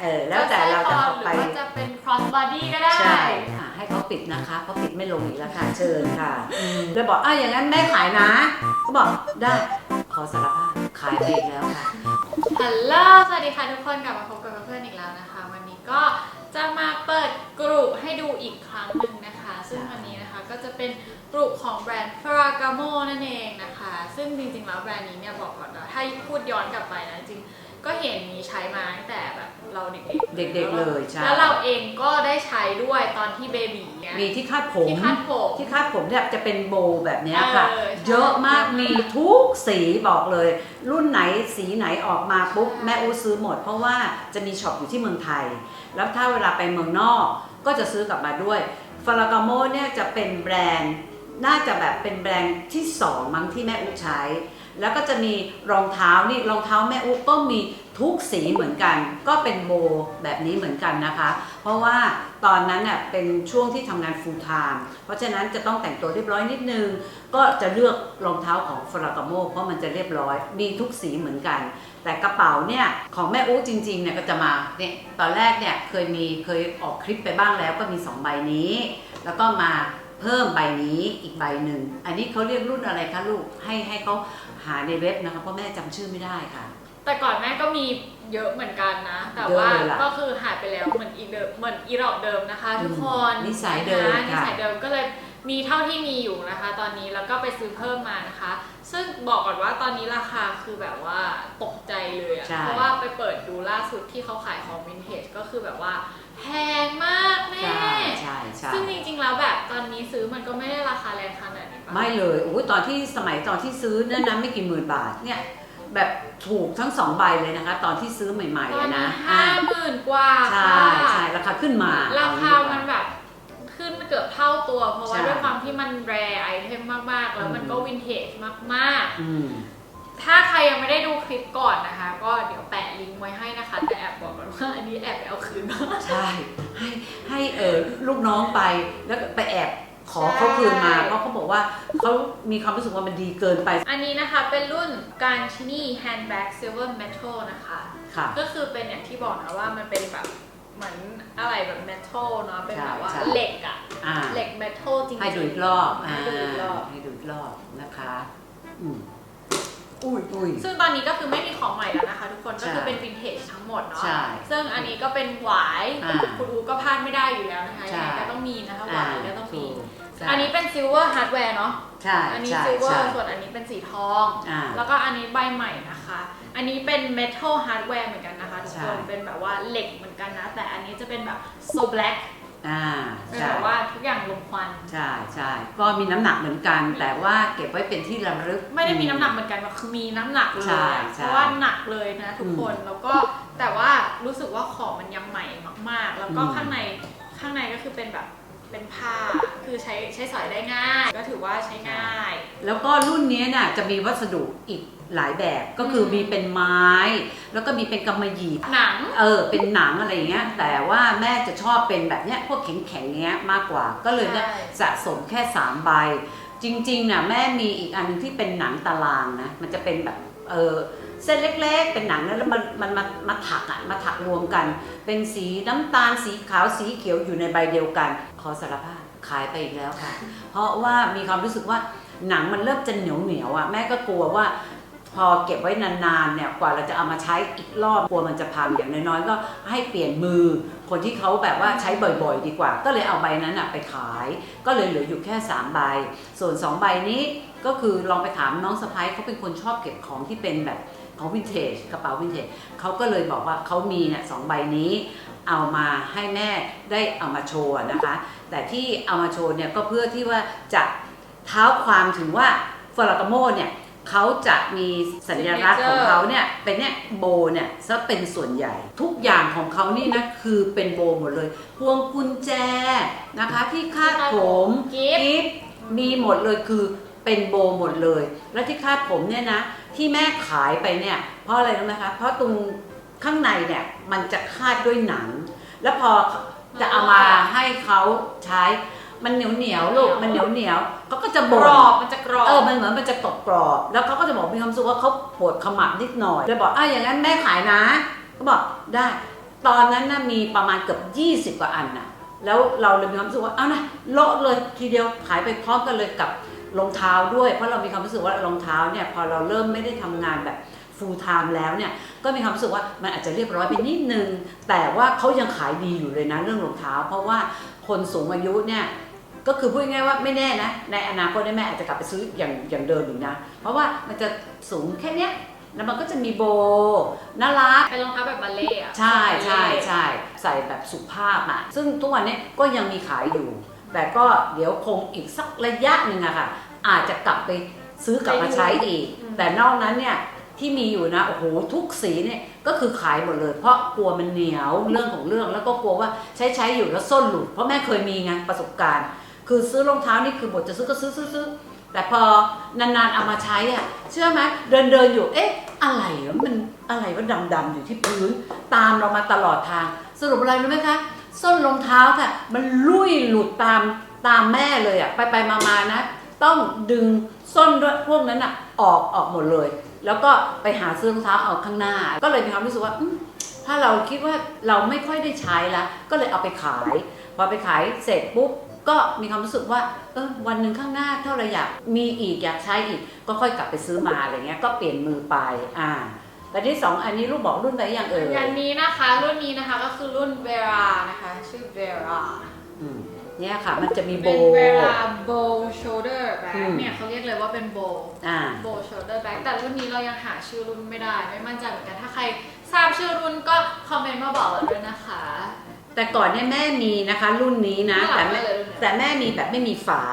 เออแล้วแต่เราจะเอาไปหรือว่าจะเป็น cross body ก็ได้ ใช่ค่ะให้เขาปิดนะคะเพราะปิดไม่ลงอีกแล้วค่ะเชิญค่ะเลยบอกอ้าวอย่างนั้นแม่ขายนะ ก็บอกได้ขอสารภาพขายไปอีกแล้วค่ะ ฮัลโหล สวัสดีค่ะทุกคนกลับมาพบกับเพื่อนๆอีกแล้วนะคะ วันนี้ก็จะมาเปิดกลุ่ให้ดูอีกครั้งหนึ่งนะคะ ซึ่งวันนี้นะคะก็จะเป็นกลุ่ของแบรนด์ Ferragamo นั่นเองนะคะ ซึ่งจริงๆแล้วแบรนด์นี้เนี่ยบอกก่อนว่าถ้าพูดย้อนกลับไปนะจริงๆ ก็เห็นมีใช้มาตั้งแต่แบบเราเด็กๆเด็กๆเลยใช่ แล้วเราเองก็ได้ใช้ด้วยตอนที่เบบีเนี่ย มีที่คาดผม ที่คาดผมที่คาดผมเนี่ยจะเป็นโบว์แบบเนี้ยค่ะ เออใช่เยอะมากมีทุกสีบอกเลย รุ่นไหนสีไหนออกมาปุ๊บ ใช่ แม่อูซื้อหมด เพราะว่าจะมีช็อปอยู่ที่เมืองไทย แล้วถ้าเวลาไปเมืองนอกก็จะซื้อกลับมาด้วยฟ a รากาโมเนี่ยจะเป็นแบรนด์ น่าจะแบบเป็นแบรนด์ที่สองมั้งที่แม่อูใช้ แล้วก็จะมีรองเท้านี่รองเท้าแม่อูก็มีทุกสีเหมือนกัน ก็เป็นโบแบบนี้เหมือนกันนะคะ เพราะว่าตอนนั้นเน่ยเป็นช่วงที่ทำงาน full time เพราะฉะนั้นจะต้องแต่งตัวเรียบร้อยนิดนึง ก็จะเลือกรองเท้าของฟรากโมเพราะมันจะเรียบร้อย มีทุกสีเหมือนกัน แต่กระเป๋าเนี่ยของแม่อู้จริงๆเนี่ยก็จะมาเนี่ยตอนแรกเนี่ยเคยมีเคยออกคลิปไปบ้างแล้วก็มีสองใบนี้ แล้วก็มา เพิ่มใบนี้อีกใบหนึ่ง อันนี้เขาเรียกรุ่นอะไรคะลูก ให้ให้เขาหาในเว็บนะคะเพราะแม่จำชื่อไม่ได้ค่ะ แต่ก่อนแม่ก็มีเยอะเหมือนกันนะ แต่เยอะว่าเลยล่ะก็คือหายไปแล้วเหมือนอีเดิมเหมือนอีรอบเดิมนะคะ ทุกคนนิสัยเดิมนะนิค่ะ สัยเดิมก็เลยมีเท่าที่มีอยู่นะคะ ตอนนี้แล้วก็ไปซื้อเพิ่มมานะคะ ซึ่งบอกก่อนว่าตอนนี้ราคาคือแบบว่าตกใจเลยอะใช่ เพราะว่าไปเปิดดูล่าสุดที่เขาขายของวินเทจก็คือแบบว่าแพงมากแม่ใช่ ใช่ใช่ซึ่งจริงๆแล้วแบบตอนนี้ซื้อมันก็ไม่ได้ราคาแรงขนาดนี้ปะไม่เลยโอ้ยตอนที่สมัยตอนที่ซื้อเนี่ยนะไม่กี่หมื่นบาทเนี่ยแบบถูกทั้งสองใบเลยนะคะ ตอนที่ซื้อใหม่ตๆอนอะนี้นะห้าอะหมื่นกว่าใช่ค่ะใช่ราคาขึ้นมาราคาเอมันดีกว่แบบขึ้นเกือบเท่าตัว เพราะว่าใช่ด้วยความที่มันแรไอเทมมากๆ แล้วมันก็อืมวินเทจมากอืมๆถ้าใครยังไม่ได้ดูคลิปก่อนนะคะ ก็เดี๋ยวแปะลิงก์ไว้ให้นะคะ แต่แอบบอกก่อนว่าอันนี้แอบไปเอาคืนมา ใช่ให้ให้ เออลูกน้องไปแล้วก็ไปแอบขอใช่เขาคืนมาเพราะเขาบอกว่าเขามีความรู้สึกว่ามันดีเกินไป อันนี้นะคะเป็นรุ่นการชินีแฮนด์แบ็กซิลเวอร์เมทัลนะคะ ค่ะ ก็คือเป็นอย่างที่บอกนะว่ามันเป็นแบบเหมือนอะไรแบบเมทัลเนาะเป็นแบบว่าใช่เหล็กอะอ่าเหล็กเมทัลจริงๆให้ดูอีกรอบอ่าให้ดูอีกรอบ ให้ดูอีกรอบนะคะ อืม อุ้ยอุ้ย ซึ่งตอนนี้ก็คือไม่มีของใหม่แล้วนะคะ ทุกคนใช่ก็คือเป็นวินเทจทั้งหมดเนาะ ใช่ซึ่งอันนี้ก็เป็นหวายอ่าคุณอูก็พลาดไม่ได้อยู่แล้วนะคะใช่ ยังไงก็ต้องมีนะคะหวายก็ต้องมีถูกใช่อันนี้เป็นซิลเวอร์ฮาร์ดแวร์เนาะ ใช่อันนี้ใช่ซิลเวอใช่ร์ส่วนอันนี้เป็นสีทอง อ่า แล้วก็อันนี้ใบใหม่นะคะ อันนี้เป็นเมทัลฮาร์ดแวร์เหมือนกันนะคะทุกใช่คนเป็นแบบว่าเหล็กเหมือนกันนะ แต่อันนี้จะเป็นแบบโซแบล็ก อ่าเป็นใช่แบบว่าทุกอย่างลงควัน ใช่ใช่ก็มีน้ำหนักเหมือนกัน แต่ว่าเก็บไว้เป็นที่ระลึก ไม่ได้มีน้ำหนักเหมือนกันว่าคือมีน้ำหนักเลยใช่อะใช่เพราะว่าหนักเลยนะทุกอืมคนแล้วก็แต่ว่ารู้สึกว่าของมันยังใหม่มาก ๆ แล้วก็อืม ข้างในข้างในก็คือเป็นแบบ เป็นผ้าคือใช้ใช้สอยได้ง่าย ก็ถือว่าใช้ง่าย แล้วก็รุ่นนี้น่ะจะมีวัสดุอีกหลายแบบก็คืออมมีเป็นไม้ แล้วก็มีเป็นกำมะหยี่หนัง เออเป็นหนังอะไรอย่างเงี้ยแต่ว่าแม่จะชอบเป็นแบบเนี้ยพวกแข็งๆเงี้ยมากกว่า ก็เลยเนี่ยใช่สะสมแค่3ใบจริงๆน่ะแม่มีอีกอันหนึงที่เป็นหนังตารางนะมันจะเป็นแบบเออ เส้นเล็กๆ เป็นหนังแล้วมันมันมามาถักอะมาถักรวมกัน เป็นสีน้ำตาลสีขาวสีเขียวอยู่ในใบเดียวกัน ขอสารภาพขายไปอีกแล้วค่ะ เพราะว่ามีความรู้สึกว่าหนังมันเริ่มจะเหนียวเหนียวๆอะแม่ก็กลัวว่า พอเก็บไว้นานๆเนี่ยกว่าเราจะเอามาใช้อีกรอบกลัวมันจะพังอย่างน้อยๆก็ให้เปลี่ยนมือ คนที่เขาแบบว่าใช้บ่อยๆ ดีกว่า ก็เลยเอาใบนั้นอะไปขาย ก็เลยเหลืออยู่แค่3ใบส่วน2ใบนี้ก็คือลองไปถามน้องสะพ้ายเขาเป็นคนชอบเก็บของที่เป็นแบบ เของวินเทจกระเป๋าวินเทจเขาก็เลยบอกว่าเขามีเนี่ยสองใบนี้ เอามาให้แม่ได้เอามาโชว์นะคะ แต่ที่เอามาโชว์เนี่ยก็เพื่อที่ว่าจะเท้าความถึงว่าฟรากาโมเนี่ยเขาจะมีสัญลักษณ์ของเขาเนี่ยเป็นเนี่ยโบเนี่ยซะเป็นส่วนใหญ่ ทุกอย่างของเขานี่นะคือเป็นโบหมดเลย พวงกุญแจนะคะที่คาดผมกิฟมีหมดเลยคือเป็นโบหมดเลย และที่คาดผมเนี่ยนะ ที่แม่ขายไปเนี่ยเพราะอะไรรู้ไหมคะ เพราะตรงข้างในเนี่ยมันจะคาดด้วยหนัง แล้วพอจะเอามาให้เขาใช้มันเหนียวเหนียวๆลูกมันเหนียวเหนียวๆเขาก็จะกบ่นรอบมันจะกรอบเออมันเหมือนมันจะกรอบกรอบๆแล้วเขาก็จะบอกมีความรู้สึกว่าเขาปวดขมับนิดหน่อยเลยบอกอ้าวอย่างนั้นแม่ขายนะก็บอกได้ ตอนนั้นนะมีประมาณเกือบ20 กว่าอันนะแล้วเราเลยมีความรู้สึกว่าเอานะโละเลยทีเดียวขายไปพร้อมกันเลยกับ รองเท้าด้วย เพราะเรามีความรู้สึกว่ารองเท้าเนี่ยพอเราเริ่มไม่ได้ทำงานแบบ full time แล้วเนี่ยก็มีความรู้สึกว่ามันอาจจะเรียบร้อยไปนิดนึง แต่ว่าเขายังขายดีอยู่เลยนะเรื่องรองเท้า เพราะว่าคนสูงอายุเนี่ยก็คือพูดง่ายๆว่าไม่แน่นะ ในอนาคตเนี่ยแม่อาจจะกลับไปซื้ออย่างอย่างเดิมอีกนะ เพราะว่ามันจะสูงแค่เนี้ยแล้วมันก็จะมีโบน่ารักเป็นรองเท้าแบบบัลเล่ต์อะใช่ใช่ใช่ใส่แบบสุภาพอะซึ่งทุกวันนี้ก็ยังมีขายอยู่ แต่ก็เดี๋ยวคงอีกสักระยะหนึ่งอะค่ะ อาจจะกลับไปซื้อกลับมาใช้อีก แต่นอกนั้นเนี่ยที่มีอยู่นะโอ้โหทุกสีเนี่ยก็คือขายหมดเลย เพราะกลัวมันเหนียวเรื่องของเรื่องแล้วก็กลัวว่าใช้ใช้อยู่แล้วส้นหลุดเพราะแม่เคยมีไงประสบการณ์ คือซื้อรองเท้านี่คือหมดจะซื้อก็ซื้อซื้อซื้อแต่พอนานๆเอามาใช้อะเชื่อไหมเดินเดินๆอยู่เอ๊ะอะไรวะมันอะไรวะดำๆอยู่ที่พื้น ตามเรามาตลอดทาง สรุปอะไรรู้ไหมคะส้นรองเท้าค่ะ มันลุยหลุดตามตามแม่เลยอะไปไปมามานะ ต้องดึงส้นด้วยพวกนั้นอะออกออกหมดเลย แล้วก็ไปหาซื้อรองเท้าเอาข้างหน้า ก็เลยมีความรู้สึกว่าอืมถ้าเราคิดว่าเราไม่ค่อยได้ใช้ละก็เลยเอาไปขาย พอไปขายเสร็จปุ๊บก็มีความรู้สึกว่าเออวันหนึ่งข้างหน้าถ้าเราอยากมีอีกอยากใช้อีก ก็ค่อยกลับไปซื้อมาอะไรเงี้ยก็เปลี่ยนมือไปอ่าแต่ที่สองอันนี้ลูกบอกรุ่นไปอย่างเอ่ยอันนี้นะคะ รุ่นนี้นะคะก็คือรุ่นเวรานะคะ ชื่อเวราอืม เนี่ยค่ะ มันจะมีโบเป็นเวราโบโชเดอร์แบ็อืมเนี่ยเขาเรียกเลยว่าเป็นโบอ่าโบโชเดอร์แบ็แต่รุ่นนี้เรายังหาชื่อรุ่นไม่ได้ ไม่มั่นใจเหมือนกัน ถ้าใครทราบชื่อรุ่นก็คอมเมนต์มาบอกเราด้วยนะคะ แต่ก่อนเนี่ยแม่มีนะคะรุ่นนี้นะน่ารัแต่กแม่เลยรุ่นเนี้ย แต่แม่มีแบบไม่มีฝา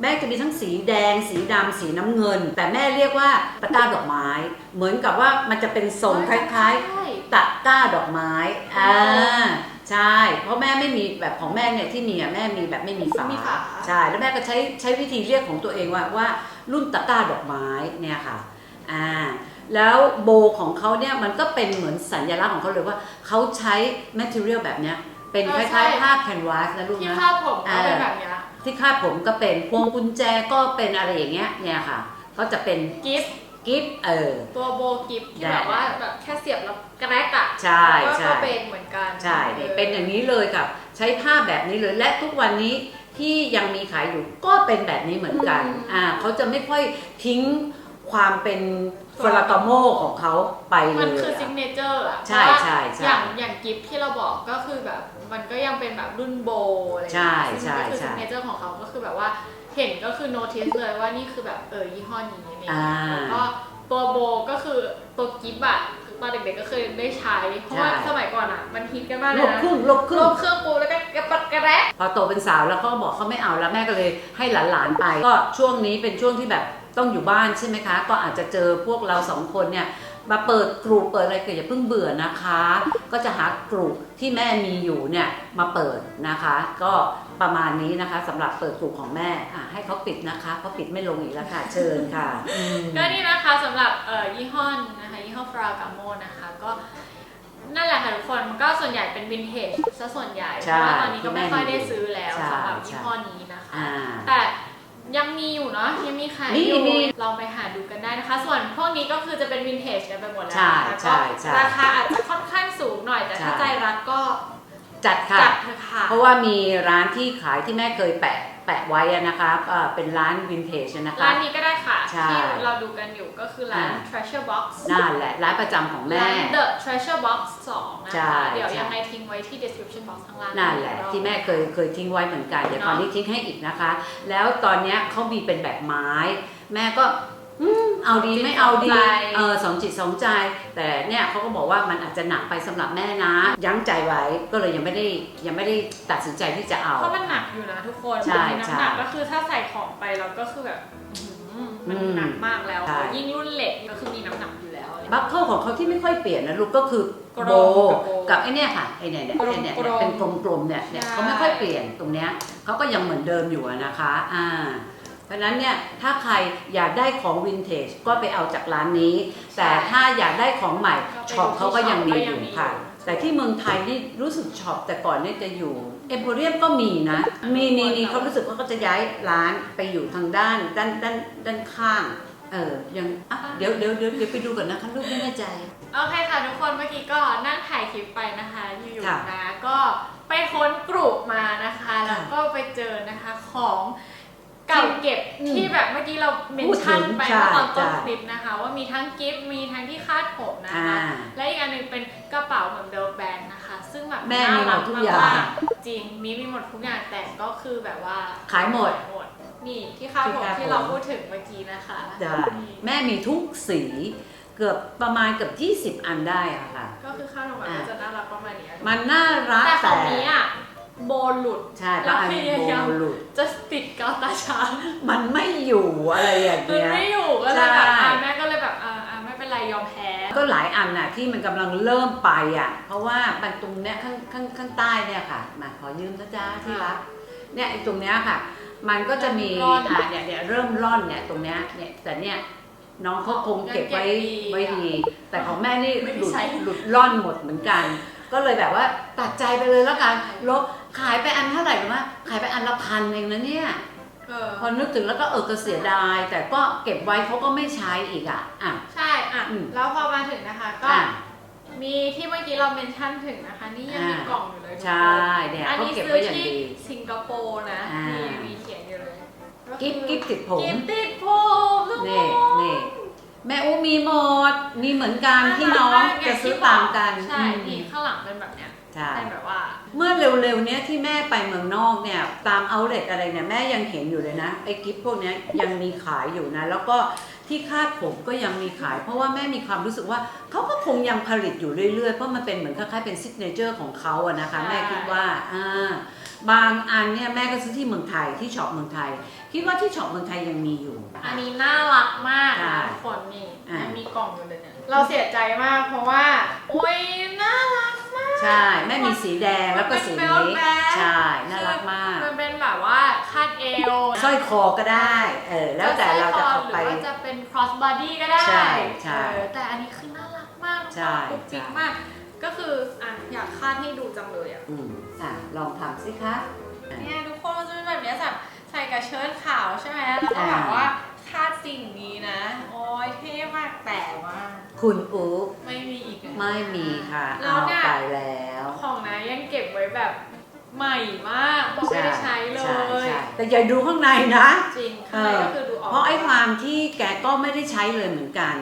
แม่จะมีทั้งสีแดง สีดำสีน้ำเงิน แต่แม่เรียกว่าตะกร้าดอกไม้ เหมือนกับว่ามันจะเป็นทรงคล้ายใช่ๆตะกร้าดอกไม้อ่า ใช่ เพราะแม่ไม่มีแบบของแม่เนี่ยที่มีอะแม่มีแบบไม่มีฝาไม่มีฝา ใช่แล้วแม่ก็ใช้ใช้วิธีเรียกของตัวเองว่าว่ารุ่นตะกร้าดอกไม้เนี่ยค่ะอ่าแล้วโบของเขาเนี่ยมันก็เป็นเหมือนสัญลักษณ์ของเขาเลยว่าเขาใช้ material แบบเนี้ยเป็นคล้ายๆผ้าแคนวาสนะลูกที่นะ คาดผมก็เป็นแบบเนี้ยที่คาดผมก็เป็นพวงกุญแจก็เป็นอะไรอย่างเงี้ยเนี่ยค่ะเขาจะเป็นกิฟต์ กิฟต์เออ ตัวโบกิฟต์ที่ได้แบบว่าแบบแค่เสียบแล้วกระแรกอะใช่ก็ใช่ ก็เป็นเหมือนกันใช่เนี่ยเป็นอย่างนี้เลยค่ะ ใช้ผ้าแบบนี้เลยและทุกวันนี้ที่ยังมีขายอยู่ก็เป็นแบบนี้เหมือนกันอ่าเขาจะไม่ค่อยทิ้งความเป็นฟลากาโมของเขาไปเลมันยคืออะซิกเนเจอร์อะใช่เพราะว่าใช่ใช่อย่างอย่างกิฟต์ที่เราบอกก็คือแบบมันก็ยังเป็นแบบรุ่นโบอะไรอย่างใช่เงี้ยใช่ซึ่งนี่คือซิกใช่เนเจอร์ของเขาก็คือแบบว่า เห็นก็คือโน้ติสเลยว่านี่คือแบบเออยี่ห้อนี้อะไรอย่างเงี้อ่ายแล้วก็ตัวโบก็คือตัวกิฟต์อะตอนเด็กๆก็เคยได้ใช้ เพราะว่าใช่ สมัยก่อนอะมันฮิตกันมากเลลยบนะครึ่งลบคลรึ่งงเครื่องปูแล้วก็กระปัดกระแรกพอโตเป็นสาวแล้วเขาก็บอกเขาไม่เอาแล้วแม่ก็เลยให้หลานๆไป ก็ช่วงนี้เป็นช่วงที่แบบต้องอยู่บ้านใช่ไหมคะ ก็อาจจะเจอพวกเราสองคนเนี่ย มาเปิดกลุ่มเปิดอะไรก็อย่าเพิ่งเบื่อนะคะ ก็จะหากลุ่มที่แม่มีอยู่เนี่ยมาเปิดนะคะ ก็ประมาณนี้นะคะสำหรับเปิดกลุ่มของแม่อะให้เขาปิดนะคะเพราะปิดไม่ลงอีกแล้วค่ะเชิญค่ะอืม ก็นี่นะคะสำหรับเอ่อยี่ห้อนี้นะคะยี่ห้อฟรากาโมนะคะก็นั่นแหละค่ะทุกคนก็ส่วนใหญ่เป็นวินเทจซะส่วนใหญ่เพใช่ราะว่าตอนนี้ก็ไม่ค่อยได้ซื้อแล้วใช่สำหรับยี่ห้อนี้นะคะ อ่า แต่ ยังมีอยู่เนาะยังมีขายมีอยู่มีลองไปหาดูกันได้นะคะ ส่วนพวกนี้ก็คือจะเป็นวินเทจกันไปหมดแล้วใช่นะคะใช่ก็ใช่ราคาอาจจะค่อนข้างสูงหน่อยแต่ถ้าใช่ ใจรักก็ จัดค่ะ จัดเถอะค่ะ เพราะว่ามีร้านที่ขายที่แม่เคยแปะแปะไว้อะนะคะเอ่อเป็นร้านวินเทจนะคะ ร้านนี้ก็ได้ค่ะ ใช่ที่เราดูกันอยู่ก็คือร้าน อ่า Treasure Box นั่นแหละร้านประจำของแม่ ร้าน The Treasure Box 2 นะใช่คะ เดี๋ยวใช่ ยังไงทิ้งไว้ที่ description box ข้างล่างนั่นแหละเดี๋ยวที่แม่เคยเคยทิ้งไว้เหมือนกันเดี๋ยวเนคอะราวนี้ทิ้งให้อีกนะคะ แล้วตอนเนี้ยเขามีเป็นแบบไม้ แม่ก็ อืมเอาดีไม่เอาดีเออสองจิตสองใจ แต่เนี่ยเขาก็บอกว่ามันอาจจะหนักไปสำหรับแม่นะ ยั้งใจไว้ก็เลยยังไม่ได้ยังไม่ได้ตัดสินใจที่จะเอา เพราะมันหนักอยู่นะทุกคนใช่มีน้ำหนักใช่ก็คือถ้าใส่ของไปแล้วก็คือแบบอื้อหือมันอืมหนักมากแล้ว ใช่ ยิ่งรุ่นเหล็กก็คือมีน้ำหนักอยู่แล้วอะไรบัคเกิลของเขาที่ไม่ค่อยเปลี่ยนนะลูกก็คือกรมโบกับโบกับไอ้เนี่ยค่ะไอ้เนี่ยเนี่ยกรมไอ้เนี่ยกรมเป็นกลมๆเนี่ยเนี่ยใช่ เขาไม่ค่อยเปลี่ยนตรงเนี้ยเขาก็ยังเหมือนเดิมอยู่อะนะคะ อ่า เพราะฉะนั้นเนี่ยถ้าใครอยากได้ของวินเทจก็ไปเอาจากร้านนี้ แต่ถ้าอยากได้ของใหม่ช็อปเขาก็ยังมีอยู่ค่ะ แต่ที่เมืองไทยนี่รู้สึกช็อปแต่ก่อนเนี่ยจะอยู่เอ็มโพเรียมก็มีนะ มีนี่นี่เขารู้สึกว่าเขาจะย้ายร้านไปอยู่ทางด้านด้านด้านด้านข้าง เออยังอะเดี๋ยวเดี๋ยวเดี๋ยวเดี๋ยวไปดูก่อนนะคะลูกไม่แน่ใจ โอเคค่ะทุกคนเมื่อกี้ก็นั่งถ่ายคลิปไปนะคะอยู่ค่ะๆนะก็ไปค้นกลุ่มมานะคะ แล้วค่ะก็ไปเจอนะคะของ เก่าเก็บอืมที่แบบเมื่อกี้เราเมนชั่นไปพูดถึงเมื่อตอนใช่ต้นใช่คลิปนะคะ ว่ามีทั้งกิฟต์มีทั้งที่คาดผมนะอ่าคะ และอีกอันหนึงเป็นกระเป๋าเหมือนเบลแบนนะคะ ซึ่งแบบแม่มีหมดทุกอย่างน่รัมๆจริงมีมีหมดทุกอย่างแต่ก็คือแบบว่าขายหมดขายหมดนี่ที่คาดผมที่คาดผมที่เราพูดถึงเมื่อกี้นะคะได้นี่แม่มีทุกสีเกือบประมาณเกือบ20 อันได้อะค่ะ ก็คือคาดผมก็จะน่ารักประมาณนี้มันน่ารักแต่ขแต่องนี้อะ โบหลุดใช่แล้ป้าวพอันยายามโบหลุด จะติดกาวตาช้างมันไม่อยู่อะไรอย่างมันเงี้ย ไม่อยู่ก็เลยแบบใช่ อะแม่ก็เลยแบบอ่าอ่าไม่เป็นไรยอมแพ้ ก็หลายอันน่ะที่มันกำลังเริ่มไปอะ เพราะว่ามันตรงเนี้ยข้างข้างข้างใต้เนี่ยค่ะ มาขอยืมนะจ๊ะที่รักเนี่ยไอ้ตรงเนี้ยค่ะ มันก็จะมีอะเนี่ยเนี่ยเริ่มร่อนเนี่ยตรงเนี้ยเนี่ยแต่เนี่ยน้องเขาคงเก็บไว้ไว้ดี แต่ของแม่นี่หลุดหลุดร่อนหมดเหมือนกัน ก็เลยแบบว่าตัดใจไปเลยแล้วกันลบ ขายไปอันเท่าไหร่รู้ไหมขายไปอันละพันเองนะเนี่ย เออพอนึกถึงแล้วก็เออก็เสียดาย แต่ก็เก็บไว้เขาก็ไม่ใช้อีกอะอะ ใช่อะอืม แล้วพอมาถึงนะคะก็ อะ มีที่เมื่อกี้เราเมนชั่นถึงนะคะ นี่ยังมีอ่ากล่องอยู่เลยทุกคนใช่เนี่ยอันเขานี้เก็บซื้ไว้ออย่างที่ดีสิงคโปร์นะอ่ามี มีมีเขียนอยู่เลยกิ๊บกิ๊บติดผม กิฟติดผมทุกคนี่นนี่ แม่อู้มีหมด มีเหมือนกันที่น้องารักมากจะซื้อตามกันใช่อืมนี่ข้างหลังเป็นแบบเนี้ยใช่เป็นแบบว่า เมื่อเร็วๆเนี้ยที่แม่ไปเมืองนอกเนี่ย ตามเอาเลทอะไรเนี่ยแม่ยังเห็นอยู่เลยนะไอ้กิฟต์พวกเนี้ยยังมีขายอยู่นะ แล้วก็ที่คาดผมก็ยังมีขาย เพราะว่าแม่มีความรู้สึกว่าเขาก็คงยังผลิตอยู่เรื่อยๆ เพราะมันเป็นเหมือนคล้ายๆเป็นซิกเนเจอร์ของเขาอะนะคะใช่แม่คิดว่าอ่าบางอันเนี่ยแม่ก็ซื้อที่เมืองไทยที่ช็อปเมืองไทย คิดว่าที่ช็อปเมืองไทยยังมีอยู่ อันนี้น่ารักมากใช่นะทุกคนนี่อะยังมีกล่องอยู่เลยเนี่ยเราเสียใจมากเพราะว่าอุ้ยน่ารักมาก ใช่แม่มีสีแดงแล้วก็สีมันเป็นนี้ belt bag ใช่น่ารักมากมันเป็นแบบว่าคาดเอวสร้อยคอก็ได้เออแล้วแต่เราจะเอาไป หรือว่าจะเป็น cross body ก็ได้ใช่ใช่เออแต่อันนี้คือน่ารักมากใช่ ปุ๊บปิ๊บใช่มาก ก็คืออะอยากคาดให้ดูจังเลยอะ อืมอะลองทำสิคะ เนี่ยทุกคนมันจะเป็นแบบเนี้ยแบบใส่กับเชิ้ตขาวใช่ไหมแล้วก็แบบว่าคาดสิ่งนี้นะ โอ้ยเท่มากแต่ว่า คุณอุ๊ไม่มีอีกอะไม่มีค่ะแล้เอาวเนี่ยไปแล้ว ของนะยังเก็บไว้แบบใหม่มากเพราะไม่ได้ใช้เลใช่ย ใช่แต่อย่าดูข้างในนะ จริงข้างในก็คือดูออกเพราะไอ้ความที่แกก็ไม่ได้ใช้เลยเหมือนกัน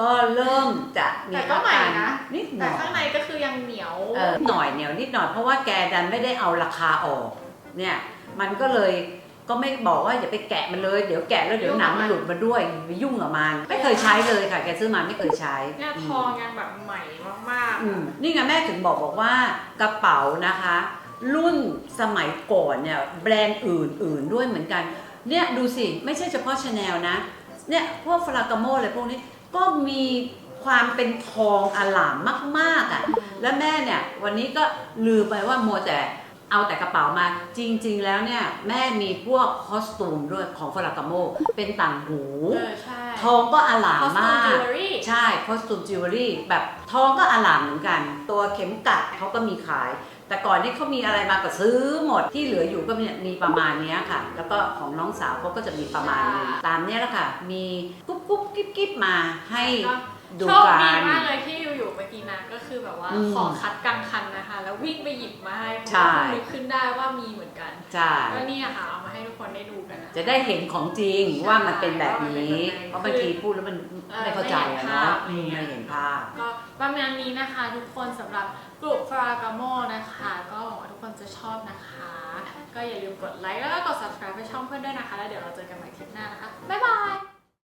ก็เริ่มจะมีแต่ก็อาใหม่การนะ นิดหแต่น่อยข้างในก็คือยังเหนียว เออหน่อยเหนียวนิดหน่อยเพราะว่าแกดันไม่ได้เอาราคาออก เนี่ย มันก็เลย ก็ไม่บอกว่าอย่าไปแกะมันเลย เดี๋ยวแกะแล้วเดี๋ยวหนังมันหลุดมาด้วยไปยุ่งกับมัน ไม่เคยใช้เลยค่ะ แกซื้อมาไม่เคยใช้เนี่ยอืทมองยังแบบใหม่มากๆอืมนี่ไงแม่ถึงบอกบอกว่ากระเป๋านะคะ รุ่นสมัยก่อนเนี่ยแบรนด์อื่นๆด้วยเหมือนกัน เนี่ยดูสิไม่ใช่เฉพาะชาแนลนะเนี่ยพวกฟลากาโมอะไรพวกนี้ก็มีความเป็นทองอลามมากๆอะ แล้วแม่เนี่ยวันนี้ก็ลืมไปว่ามัวแต่ เอาแต่กระเป๋ามาจริง ๆ แล้วเนี่ย แม่มีพวกคอสตูมด้วยของฟลากาโม เป็นต่างหู เออใช่ ทองก็อลามคอสตูมามจิกวเวลรี่ใช่คอสตูมจิวเวลรี่แบบทองก็อลามเหมือนกัน ตัวเข็มกัดเขาก็มีขาย แต่ก่อนที่เขามีอะไรมาก็ซื้อหมดที่เหลืออยู่ก็มีมีประมาณเนี้ยค่ะ แล้วก็ของน้องสาวเขาก็จะมีประมาณนึงตามเนี้ยแหละค่ะ มีกุ๊บกุ๊บกิ๊บกิ๊บมาให้ดูโชคกัดีน มากเลยที่อยู่ๆเมื่อกี้นะก็คือแบบว่าอืม ขอคัดกลางคัน มาให้เพราะใช่ว่าเพิ่งนึกขึ้นได้ว่ามีเหมือนกันใช่ก็นี่อะค่ะเอามาให้ทุกคนได้ดูกันนะ จะได้เห็นของจริงใช่ว่ามันเป็นแบบนี้ว่ามันเป็นแบบไหนเพราะบางทีพูดแล้วมันเออไม่เข้าใจอะไม่เห็นเนาะภาพอืมไม่เห็นภาพ ก็ประมาณนี้นะคะทุกคนสำหรับกลุ่มฟรากาโมนะคะ ก็หวังว่าทุกคนจะชอบนะคะ ก็อย่าลืมกดไลค์แล้วก็กด subscribe ให้ช่องเพื่อนด้วยนะคะ แล้วเดี๋ยวเราเจอกันใหม่คลิปหน้านะคะ